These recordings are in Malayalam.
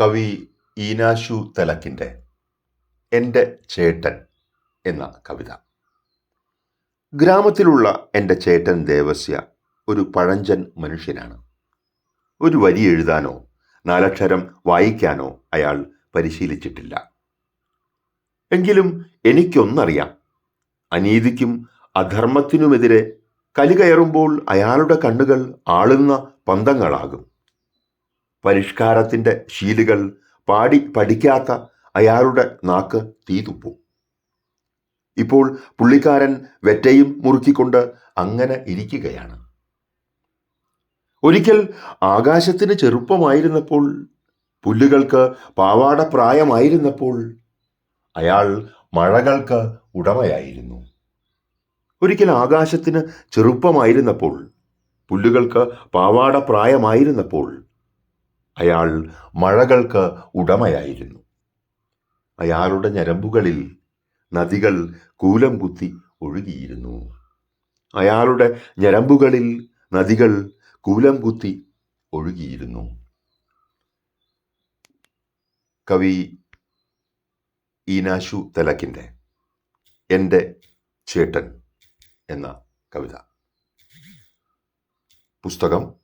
കവി ഈനാശു തലക്കിന്റെ എന്റെ ചേട്ടൻ എന്ന കവിത. ഗ്രാമത്തിലുള്ള എന്റെ ചേട്ടൻ ദേവസ്യ ഒരു പഴഞ്ചൻ മനുഷ്യനാണ്. ഒരു വരി എഴുതാനോ നാലക്ഷരം വായിക്കാനോ അയാൾ പരിശീലിച്ചിട്ടില്ല. എങ്കിലും എനിക്കൊന്നറിയാം അനീതിക്കും അധർമ്മത്തിനുമെതിരെ കലികയറുമ്പോൾ അയാളുടെ കണ്ണുകൾ ആളുന്ന പന്തങ്ങളാകും. പരിഷ്കാരത്തിന്റെ ശീലുകൾ പാടി പഠിക്കാത്ത അയാളുടെ നാക്ക് തീതുപ്പും ഇപ്പോൾ പുള്ളിക്കാരൻ വെറ്റയും മുറുക്കിക്കൊണ്ട് അങ്ങനെ ഇരിക്കുകയാണ്. ഒരിക്കൽ ആകാശത്തിന് ചെറുപ്പമായിരുന്നപ്പോൾ പുല്ലുകൾക്ക് പാവാട പ്രായമായിരുന്നപ്പോൾ അയാൾ മഴകൾക്ക് ഉടമയായിരുന്നു. ഒരിക്കൽ ആകാശത്തിന് ചെറുപ്പമായിരുന്നപ്പോൾ പുല്ലുകൾക്ക് പാവാട പ്രായമായിരുന്നപ്പോൾ അയാൾ മഴകൾക്ക് ഉടമയായിരുന്നു. അയാളുടെ ഞരമ്പുകളിൽ നദികൾ കൂലം കുത്തി ഒഴുകിയിരുന്നു. അയാളുടെ ഞരമ്പുകളിൽ നദികൾ കൂലം കുത്തി ഒഴുകിയിരുന്നു. കവി ഈനാശു തലക്കിന്റെ എന്റെ ചേട്ടൻ എന്ന കവിത. പുസ്തകം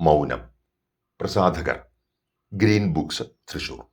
മൗനം. പ്രസാധകർ. Green books Thrissur.